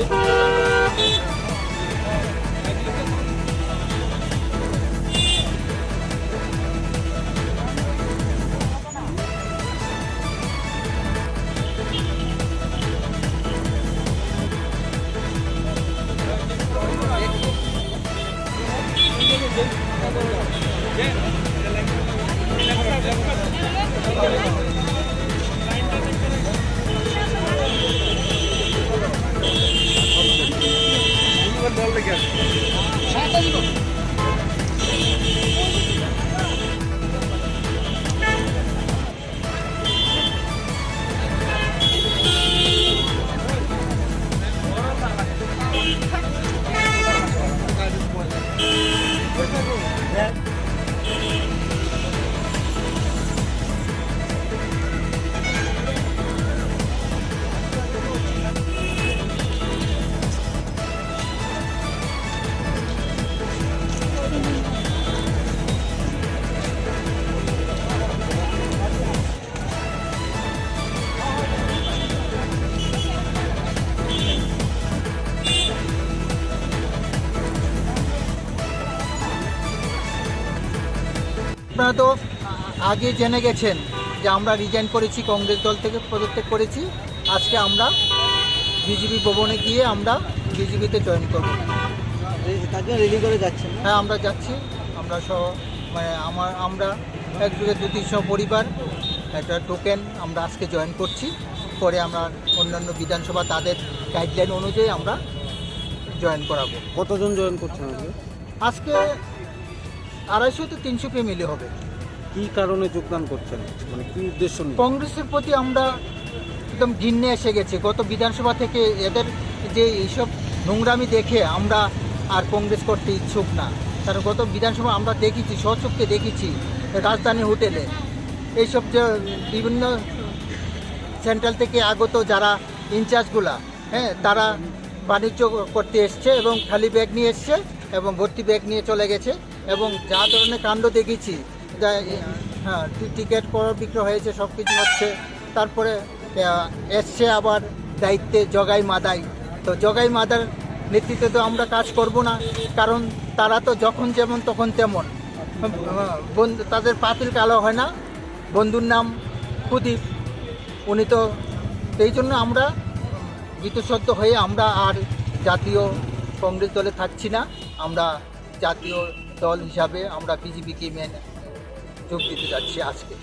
えっ? Yeah. তো আগে জেনে গেছেন যে আমরা রিজাইন করেছি কংগ্রেস দল থেকে পদত্যাগ করেছি। আজকে আমরা বিজেপি ভবনে গিয়ে আমরা বিজেপিতে জয়েন করব। তার জন্য রেডি করে যাচ্ছেন হ্যাঁ আমরা যাচ্ছি। আমরা সহ মানে আমার আমরা একযুগে দু তিনশো পরিবার একটা টোকেন আমরা আজকে জয়েন করছি। পরে আমরা অন্যান্য বিধানসভা তাদের গাইডলাইন অনুযায়ী আমরা জয়েন করাবো। কতজন জয়েন করছেন আজকে আড়াইশো তো তিনশো ফ্যামিলি হবে। কি কারণে যোগদান করছেন? মানে কি উদ্দেশ্য নিয়ে? কংগ্রেসের প্রতি আমরা একদম ঘিন্নে এসে গেছি। গত বিধানসভা থেকে এদের যে এইসব নোংরামি দেখে আমরা আর কংগ্রেস করতে ইচ্ছুক না। কারণ গত বিধানসভা আমরা দেখেছি সচক্ষে দেখেছি রাজধানী হোটেলে। এইসব যে বিভিন্ন সেন্ট্রাল থেকে আগত যারা ইনচার্জগুলা হ্যাঁ তারা বাণিজ্য করতে এসছে এবং খালি ব্যাগ নিয়ে এসছে এবং ভর্তি ব্যাগ নিয়ে চলে গেছে। এবং যা ধরনের কাণ্ড দেখেছি যা হ্যাঁ টিকিট করা বিক্রয় হয়েছে সব কিছু হচ্ছে। তারপরে এসছে আবার দায়িত্বে জগাই মাদাই। তো জগাই মাদার নেতৃত্বে তো আমরা কাজ করব না কারণ তারা তো যখন যেমন তখন তেমন। হ্যাঁ, বন্ধু তাদের পাতিল কালো হয় না। বন্ধুর নাম প্রদীপ উনি তো সেই জন্য আমরা গীতসদ্য হয়ে আমরা আর জাতীয় কংগ্রেস দলে থাকছি না। আমরা জাতীয় দল হিসাবে আমরা বিজেপিকে মেনে যোগ দিতে যাচ্ছি আজকে।